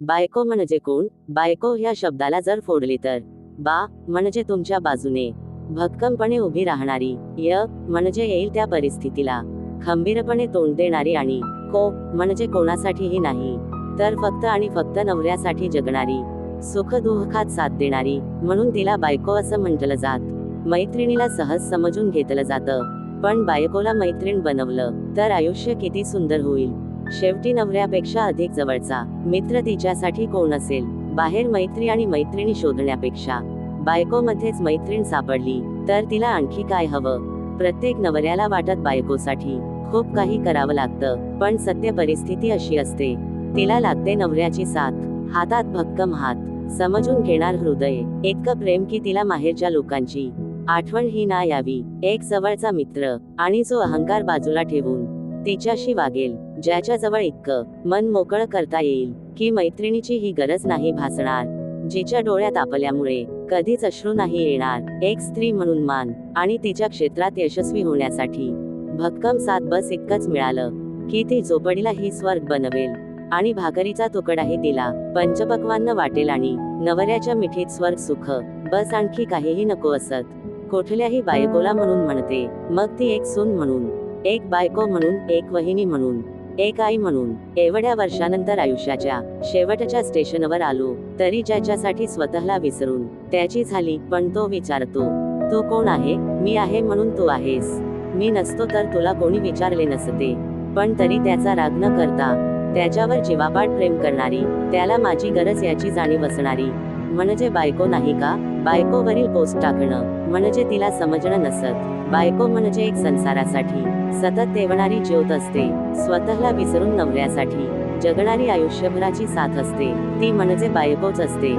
बायको म्हणजे कोण? बायको ह्या शब्दाला जर फोडली तर. बा म्हणजे तुमच्या बाजूने. भक्कमपणे उभी राहणारी. य म्हणजे येईल त्या परिस्थितीला. खंबीरपणे तोंड देणारी आणि को म्हणजे कोणासाठीही नाही. तर फक्त आणि फक्त नवऱ्यासाठी जगणारी. सुख दुःखात साथ देणारी म्हणून तिला बायको असं म्हटलं जात. मैत्रिणीला सहज समजून घेतलं जातं. पण बायकोला मैत्रीण बनवलं तर आयुष्य किती सुंदर होईल. शेवटी नवऱ्यापेक्षा अधिक जवळचा. मित्र तिच्यासाठी कोण असेल? बाहेर मैत्री आणि मैत्रिणी शोधण्यापेक्षा. बायकोमध्येच मैत्रीण सापडली तर तिला आणखी काय हवं? प्रत्येक नवऱ्याला वाटत बायकोसाठी. खूप काही करावं लागतं पण सत्य परिस्थिती अशी असते. तिला लागते नवऱ्याची साथ. हातात भक्कम हात. समजून घेणार हृदय. इतकं प्रेम की तिला माहेरच्या लोकांची. आठवण ही ना यावी. एक जवळचा मित्र. आणि जो अहंकार बाजूला ठेवून. तिच्याशी वागेल ज्याच्याजवळ इतकं मन मोकळं करता येईल की मैत्रिणीची ही गरज नाही भासणार. जिच्या डोळ्यात आपल्यामुळे कधीच अश्रू नाही येणार. एक स्त्री म्हणून मान आणि तिच्या क्षेत्रात यशस्वी होण्यासाठी भक्कम साथ बस इतकंच मिळालं की ती झोपडीला ही स्वर्ग बनवेल. आणि भाकरीचा तुकडाही तिला पंचपक्वान्न वाटेल आणि नवऱ्याच्या मिठीत स्वर्ग सुख बस आणखी काहीही नको असत. कुठल्याही बायकोला म्हणून म्हणते मग ती एक सून म्हणून एक बायको म्हणून एक वहिनी म्हणून एक आई म्हणून एवढ्या वर्षानंतर आयुष्याच्या शेवटच्या स्टेशनवर आलो तरी ज्याच्यासाठी स्वतःला विसरून त्याची झाली पण तो विचारतो तू कोण आहे? मी आहे म्हणून तू आहेस. मी नसतो तर तुला कोणी विचारले नसते. पण तरी त्याचा राग न करता त्याच्यावर जीवापाड प्रेम करणारी त्याला माझी गरज याची जाणीव असणारी म्हणजे बायको नाही का? बायकोवरील पोस्ट टाकणं म्हणजे तिला समजणं नसत. बायको म्हणजे एक संसारासाठी. सतत देवणारी ज्योत असते. स्वतःला विसरून नवऱ्यासाठी. जगणारी आयुष्यभराची साथ असते. ती म्हणजे बायकोच असते.